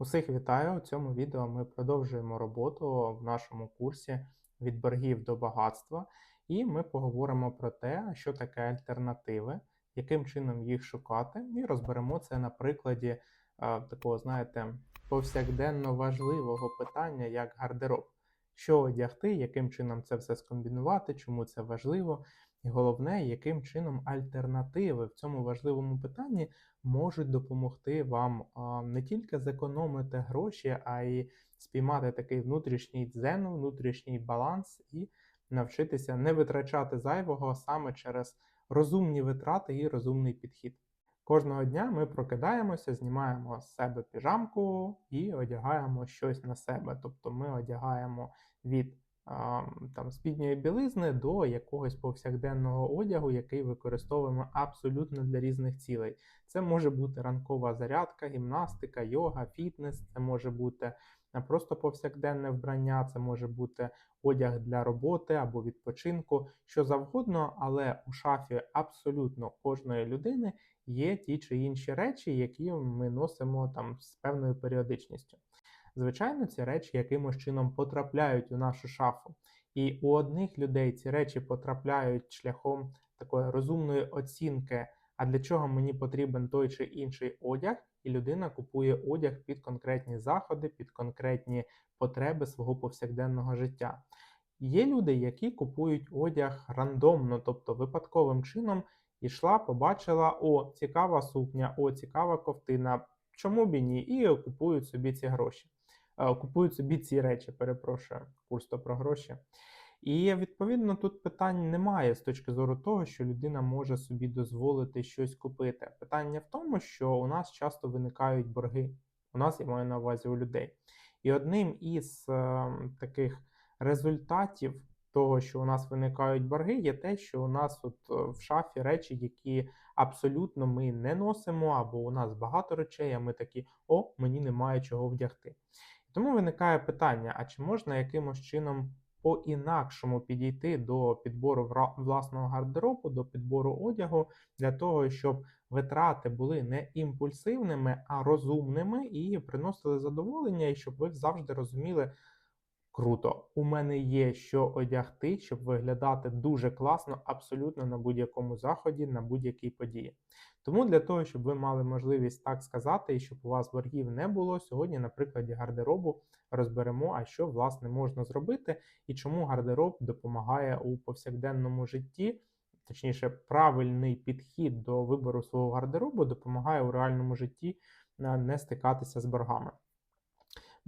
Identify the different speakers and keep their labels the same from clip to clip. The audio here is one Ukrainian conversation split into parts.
Speaker 1: Усіх вітаю! У цьому відео ми продовжуємо роботу в нашому курсі від боргів до багатства, і ми поговоримо про те, що таке альтернативи, яким чином їх шукати, і розберемо це на прикладі е, такого, знаєте, повсякденно важливого питання, як гардероб. Що одягти, яким чином це все скомбінувати, чому це важливо, і головне, яким чином альтернативи в цьому важливому питанні можуть допомогти вам не тільки зекономити гроші, а й спіймати такий внутрішній дзен, внутрішній баланс і навчитися не витрачати зайвого саме через розумні витрати і розумний підхід. Кожного дня ми прокидаємося, знімаємо з себе піжамку і одягаємо щось на себе. Тобто ми одягаємо від там, спідньої білизни до якогось повсякденного одягу, який використовуємо абсолютно для різних цілей. Це може бути ранкова зарядка, гімнастика, йога, фітнес, це може бути е, просто повсякденне вбрання, це може бути одяг для роботи або відпочинку, що завгодно, але у шафі абсолютно кожної людини є ті чи інші речі, які ми носимо там з певною періодичністю. Звичайно, ці речі якимось чином потрапляють у нашу шафу. І у одних людей ці речі потрапляють шляхом такої розумної оцінки, а для чого мені потрібен той чи інший одяг, і людина купує одяг під конкретні заходи, під конкретні потреби свого повсякденного життя. Є люди, які купують одяг рандомно, тобто випадковим чином ішла, побачила: о, цікава сукня, о, цікава ковтина. Чому б і ні? І купують собі ці гроші. Купують собі ці речі, перепрошую, курс то про гроші. І відповідно тут питань немає з точки зору того, що людина може собі дозволити щось купити. Питання в тому, що у нас часто виникають борги. У нас я маю на увазі у людей. І одним із е, таких результатів того, що у нас виникають борги, є те, що у нас от е, в шафі речі, які абсолютно ми не носимо, або у нас багато речей, а ми такі, о, мені немає чого вдягти. Тому виникає питання: а чи можна якимось чином по-інакшому підійти до підбору власного гардеробу, до підбору одягу, для того, щоб витрати були не імпульсивними, а розумними і приносили задоволення, і щоб ви завжди розуміли. Круто, у мене є що одягти, щоб виглядати дуже класно абсолютно на будь-якому заході, на будь-якій події. Тому для того, щоб ви мали можливість так сказати, і щоб у вас боргів не було, сьогодні, на прикладі гардеробу, розберемо, а що власне можна зробити, і чому гардероб допомагає у повсякденному житті, точніше, правильний підхід до вибору свого гардеробу допомагає у реальному житті е, не стикатися з боргами.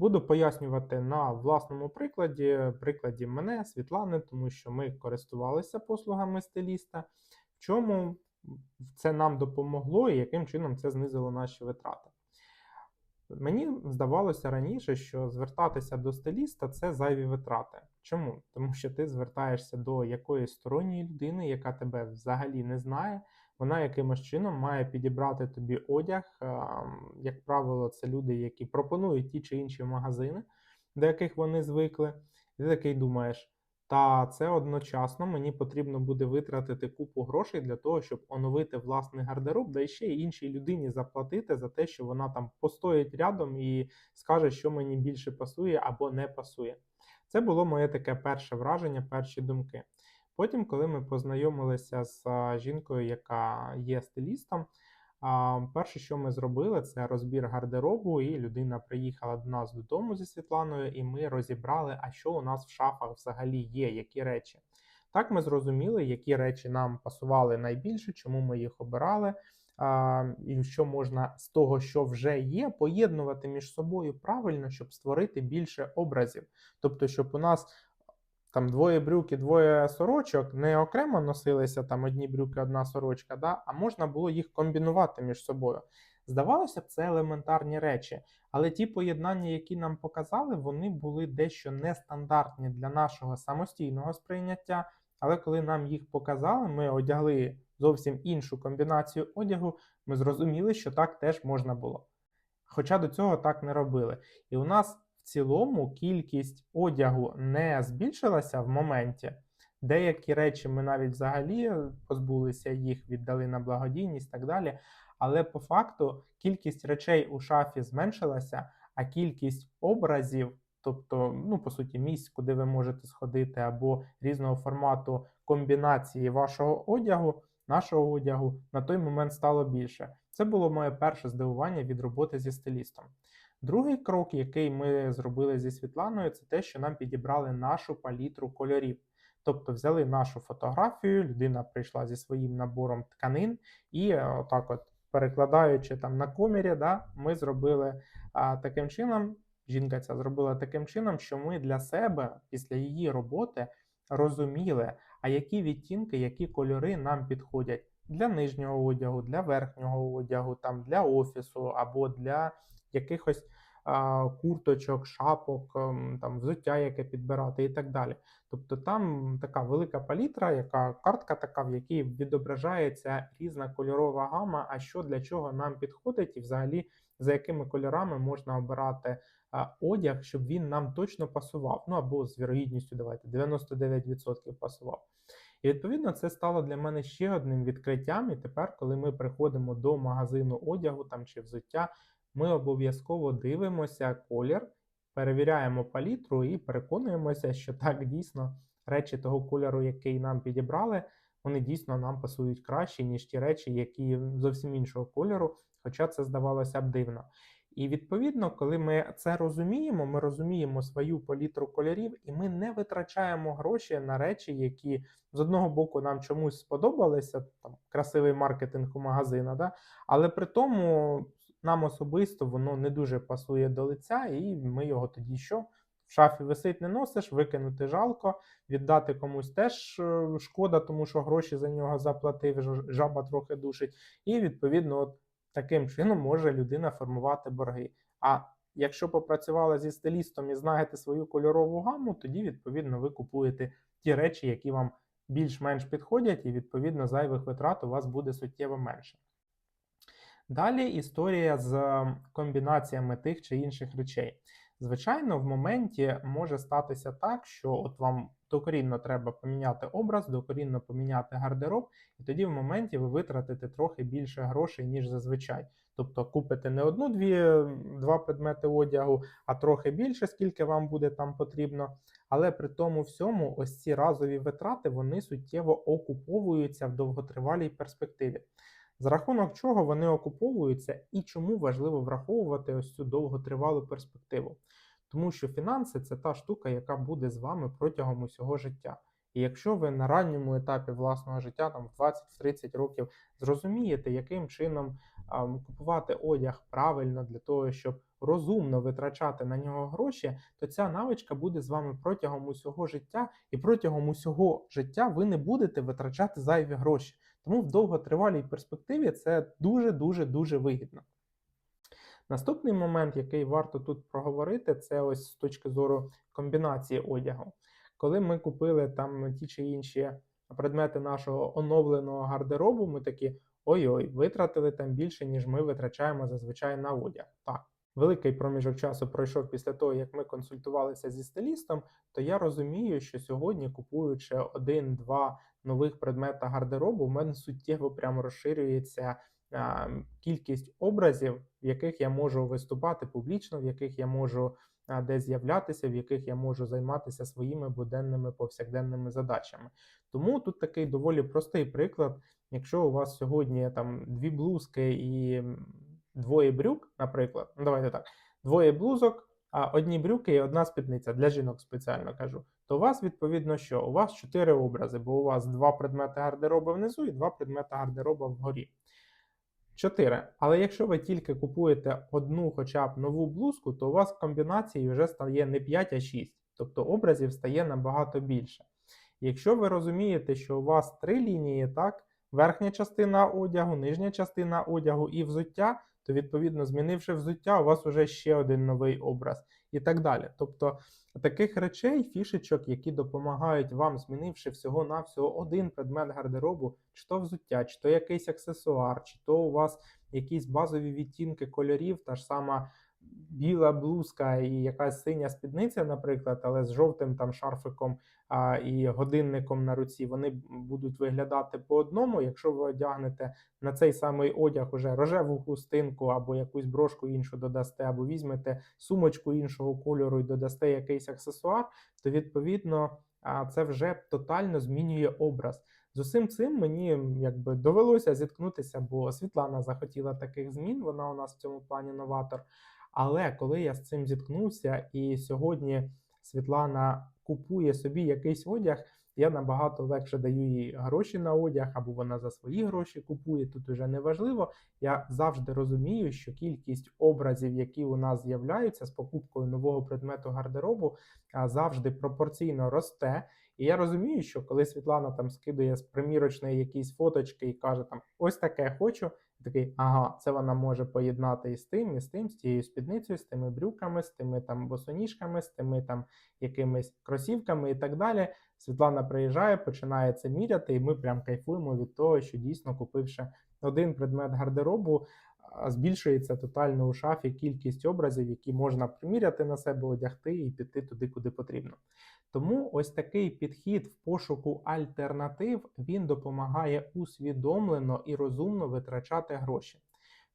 Speaker 1: Буду пояснювати на власному прикладі, прикладі мене, Світлани, тому що ми користувалися послугами стиліста, в чому це нам допомогло і яким чином це знизило наші витрати. Мені здавалося раніше, що звертатися до стиліста це зайві витрати. Чому? Тому що ти звертаєшся до якоїсь сторонньої людини, яка тебе взагалі не знає. Вона якимось чином має підібрати тобі одяг. Як правило, це люди, які пропонують ті чи інші магазини, до яких вони звикли. Ти такий думаєш. Та це одночасно мені потрібно буде витратити купу грошей для того, щоб оновити власний гардероб, да і ще іншій людині заплатити за те, що вона там постоїть рядом і скаже, що мені більше пасує або не пасує. Це було моє таке перше враження, перші думки. Потім, коли ми познайомилися з жінкою, яка є стилістом, перше, що ми зробили, це розбір гардеробу, і людина приїхала до нас додому зі Світланою, і ми розібрали, а що у нас в шафах взагалі є, які речі. Так ми зрозуміли, які речі нам пасували найбільше, чому ми їх обирали, і що можна з того, що вже є, поєднувати між собою правильно, щоб створити більше образів. Тобто, щоб у нас там двоє брюк і двоє сорочок не окремо носилися там одні брюки, одна сорочка, да? а можна було їх комбінувати між собою. Здавалося б, це елементарні речі, але ті поєднання, які нам показали, вони були дещо нестандартні для нашого самостійного сприйняття. Але коли нам їх показали, ми одягли зовсім іншу комбінацію одягу, ми зрозуміли, що так теж можна було. Хоча до цього так не робили. І у нас в цілому кількість одягу не збільшилася в моменті. Деякі речі ми навіть взагалі позбулися їх, віддали на благодійність і так далі. Але по факту кількість речей у шафі зменшилася, а кількість образів, тобто, ну, по суті, місць, куди ви можете сходити, або різного формату комбінації вашого одягу, нашого одягу, на той момент стало більше. Це було моє перше здивування від роботи зі стилістом. Другий крок, який ми зробили зі Світланою, це те, що нам підібрали нашу палітру кольорів. Тобто взяли нашу фотографію, людина прийшла зі своїм набором тканин, і е, отак, от перекладаючи там на комірі, да, ми зробили а, таким чином. Жінка ця зробила таким чином, що ми для себе після її роботи розуміли, а які відтінки, які кольори нам підходять для нижнього одягу, для верхнього одягу, там для офісу або для якихось курточок, шапок, ем, там взуття, яке підбирати, і так далі. Тобто там така велика палітра, яка картка така, в якій відображається різна кольорова гама, а що для чого нам підходить, і взагалі за якими кольорами можна обирати одяг, щоб він нам точно пасував. Ну або з вірогідністю давайте 99% пасував. І відповідно це стало для мене ще одним відкриттям. І тепер, коли ми приходимо до магазину одягу там чи взуття, ми обов'язково дивимося колір, перевіряємо палітру і переконуємося, що так дійсно речі того кольору, який нам підібрали, вони дійсно нам пасують краще, ніж ті речі, які зовсім іншого кольору, хоча це здавалося б дивно. І відповідно, коли ми це розуміємо, ми розуміємо свою палітру кольорів, і ми не витрачаємо гроші на речі, які з одного боку нам чомусь сподобалися, там красивий маркетинг у магазина, да? але при тому нам особисто воно не дуже пасує до лиця, і ми його тоді що? В шафі висить, не носиш, викинути жалко, віддати комусь теж е, шкода, тому що гроші за нього заплатив, жаба трохи душить. І відповідно, от таким чином може людина формувати борги. А якщо попрацювали зі стилістом і знаєте свою кольорову гаму, тоді відповідно ви купуєте ті речі, які вам більш-менш підходять, і відповідно зайвих витрат у вас буде суттєво менше. Далі історія з комбінаціями тих чи інших речей. Звичайно, в моменті може статися так, що от вам докорінно треба поміняти образ, докорінно поміняти гардероб, і тоді в моменті ви витратите трохи більше грошей, ніж зазвичай. Тобто купите не одну-дві два предмети одягу, а трохи більше, скільки вам буде там потрібно. Але при тому всьому, ось ці разові витрати вони суттєво окуповуються в довготривалій перспективі. За рахунок чого вони окуповуються і чому важливо враховувати ось цю довготривалу перспективу. Тому що фінанси це та штука, яка буде з вами протягом усього життя. І якщо ви на ранньому етапі власного життя, там в 20-30 років, зрозумієте, яким чином а, купувати одяг правильно для того, щоб розумно витрачати на нього гроші, то ця навичка буде з вами протягом усього життя, і протягом усього життя ви не будете витрачати зайві гроші. Тому в довготривалій перспективі це дуже дуже вигідно. Наступний момент, який варто тут проговорити, це ось з точки зору комбінації одягу. Коли ми купили там ті чи інші предмети нашого оновленого гардеробу, ми такі ой-ой, витратили там більше, ніж ми витрачаємо зазвичай на одяг. Так, великий проміжок часу пройшов після того, як ми консультувалися зі стилістом, то я розумію, що сьогодні, купуючи один-два нових предмета гардеробу, в мене суттєво прямо розширюється кількість образів, в яких я можу виступати публічно, в яких я можу десь з'являтися, в яких я можу займатися своїми буденними повсякденними задачами. Тому тут такий доволі простий приклад. Якщо у вас сьогодні там дві блузки і двоє брюк, наприклад, ну давайте так, двоє блузок, а одні брюки і одна спідниця для жінок спеціально кажу, то у вас відповідно що? У вас чотири образи, бо у вас два предмети гардероба внизу і два предмети гардероба вгорі. Чотири. Але якщо ви тільки купуєте одну хоча б нову блузку, то у вас комбінації вже стає не 5, а 6. Тобто образів стає набагато більше. Якщо ви розумієте, що у вас три лінії, так, верхня частина одягу, нижня частина одягу і взуття, то відповідно, змінивши взуття, у вас вже ще один новий образ і так далі. Тобто таких речей, фішечок, які допомагають вам, змінивши всього-навсього один предмет гардеробу, чи то взуття, чи то якийсь аксесуар, чи то у вас якісь базові відтінки кольорів, та ж сама біла блузка і якась синя спідниця, наприклад, але з жовтим там шарфиком а, і годинником на руці, вони будуть виглядати по одному. Якщо ви одягнете на цей самий одяг уже рожеву хустинку або якусь брошку іншу додасте, або візьмете сумочку іншого кольору і додасте якийсь аксесуар, то відповідно а, це вже тотально змінює образ. З усім цим мені якби довелося зіткнутися, бо Світлана захотіла таких змін. Вона у нас в цьому плані новатор. Але коли я з цим зіткнувся, і сьогодні Світлана купує собі якийсь одяг, я набагато легше даю їй гроші на одяг, або вона за свої гроші купує. Тут уже не важливо. Я завжди розумію, що кількість образів, які у нас з'являються з покупкою нового предмету гардеробу, завжди пропорційно росте. І я розумію, що коли Світлана там скидує з примірочної якісь фоточки і каже там ось таке хочу, такий, ага, це вона може поєднати і з тим, і з тим, з тією спідницею, з тими брюками, з тими там босоніжками, з тими там якимись кросівками і так далі. Світлана приїжджає, починає це міряти, і ми прям кайфуємо від того, що дійсно купивши один предмет гардеробу, збільшується тотально у шафі кількість образів, які можна приміряти на себе, одягти і піти туди, куди потрібно. Тому ось такий підхід в пошуку альтернатив він допомагає усвідомлено і розумно витрачати гроші.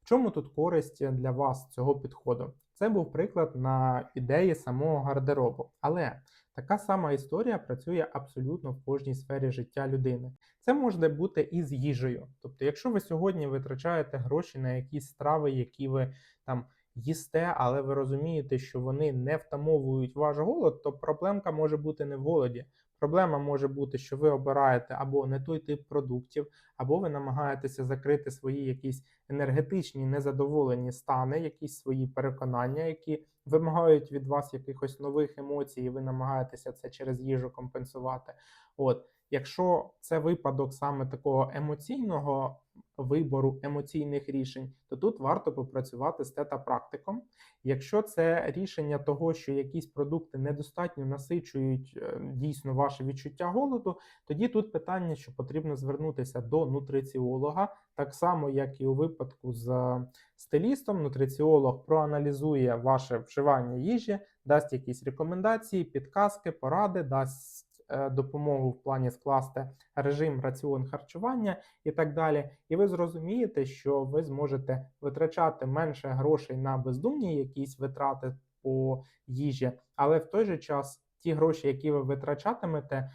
Speaker 1: В чому тут користь для вас цього підходу? Це був приклад на ідеї самого гардеробу, але така сама історія працює абсолютно в кожній сфері життя людини. Це може бути і з їжею. Тобто, якщо ви сьогодні витрачаєте гроші на якісь страви, які ви там їсте, але ви розумієте, що вони не втамовують ваш голод, то проблемка може бути не в голоді. Проблема може бути, що ви обираєте або не той тип продуктів, або ви намагаєтеся закрити свої якісь енергетичні незадоволені стани, якісь свої переконання, які вимагають від вас якихось нових емоцій, і ви намагаєтеся це через їжу компенсувати. От, якщо це випадок саме такого емоційного вибору емоційних рішень, то тут варто попрацювати з тета-практиком. Якщо це рішення того, що якісь продукти недостатньо насичують е, дійсно ваше відчуття голоду, тоді тут питання, що потрібно звернутися до нутриціолога, так само як і у випадку з стилістом. Нутриціолог проаналізує ваше вживання їжі, дасть якісь рекомендації, підказки, поради, дасть допомогу в плані скласти режим раціон харчування і так далі. І ви зрозумієте, що ви зможете витрачати менше грошей на бездумні якісь витрати по їжі, але в той же час ті гроші, які ви витрачатимете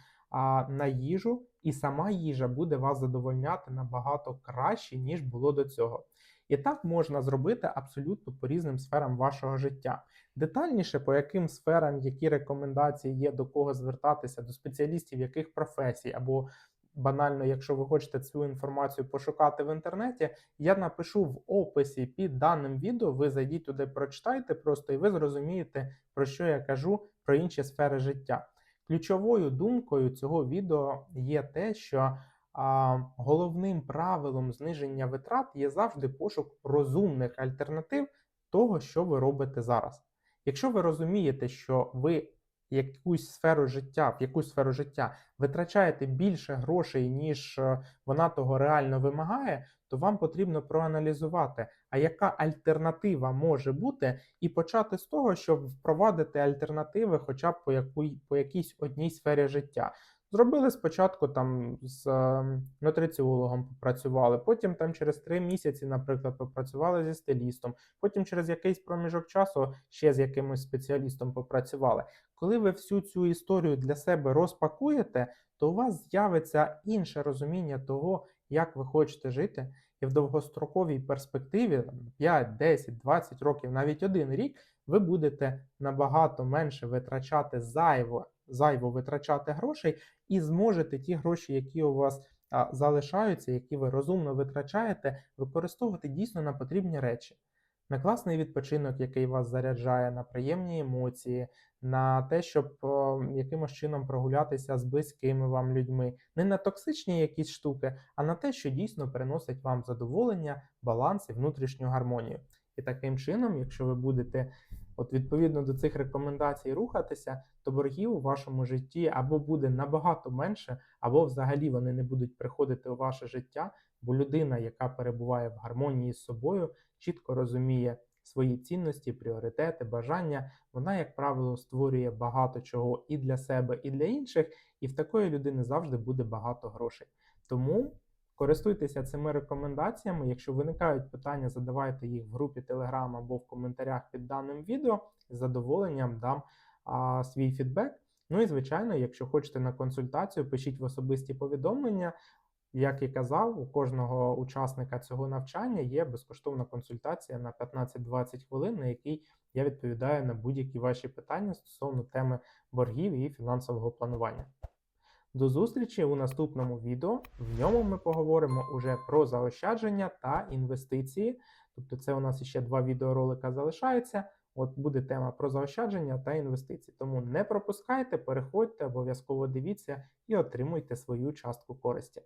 Speaker 1: на їжу, і сама їжа буде вас задовольняти набагато краще, ніж було до цього. І так можна зробити абсолютно по різним сферам вашого життя. Детальніше, по яким сферам, які рекомендації є, до кого звертатися, до спеціалістів яких професій, або банально, якщо ви хочете цю інформацію пошукати в інтернеті, я напишу в описі під даним відео. Ви зайдіть туди, прочитайте просто, і ви зрозумієте, про що я кажу про інші сфери життя. Ключовою думкою цього відео є те, що головним правилом зниження витрат є завжди пошук розумних альтернатив того, що ви робите зараз. Якщо ви розумієте, що ви якусь сферу життя, в якусь сферу життя витрачаєте більше грошей, ніж е, вона того реально вимагає, то вам потрібно проаналізувати, а яка альтернатива може бути, і почати з того, щоб впровадити альтернативи, хоча б по якій, по якійсь одній сфері життя. Зробили спочатку там з е, нутриціологом попрацювали, потім там через три місяці, наприклад, попрацювали зі стилістом, потім через якийсь проміжок часу ще з якимось спеціалістом попрацювали. Коли ви всю цю історію для себе розпакуєте, то у вас з'явиться інше розуміння того, як ви хочете жити, і в довгостроковій перспективі 5, 10, 20 років, навіть один рік, ви будете набагато менше витрачати зайво, зайво витрачати грошей, і зможете ті гроші, які у вас залишаються, які ви розумно витрачаєте, використовувати дійсно на потрібні речі. На класний відпочинок, який вас заряджає, на приємні емоції, на те, щоб о, якимось чином прогулятися з близькими вам людьми, не на токсичні якісь штуки, а на те, що дійсно приносить вам задоволення, баланс і внутрішню гармонію. І таким чином, якщо ви будете от відповідно до цих рекомендацій рухатися, то боргів у вашому житті або буде набагато менше, або взагалі вони не будуть приходити у ваше життя, бо людина, яка перебуває в гармонії з собою, чітко розуміє, свої цінності, пріоритети, бажання. Вона, як правило, створює багато чого і для себе, і для інших, і в такої людини завжди буде багато грошей. Тому користуйтеся цими рекомендаціями. Якщо виникають питання, задавайте їх в групі Telegram або в коментарях під даним відео. З задоволенням дам а, свій фідбек. Ну і звичайно, якщо хочете на консультацію, пишіть в особисті повідомлення. Як і казав, у кожного учасника цього навчання є безкоштовна консультація на 15-20 хвилин, на якій я відповідаю на будь-які ваші питання стосовно теми боргів і фінансового планування. До зустрічі у наступному відео. В ньому ми поговоримо уже про заощадження та інвестиції. Тобто, це у нас ще два відеоролика залишається. От буде тема про заощадження та інвестиції. Тому не пропускайте, переходьте, обов'язково дивіться і отримуйте свою частку користі.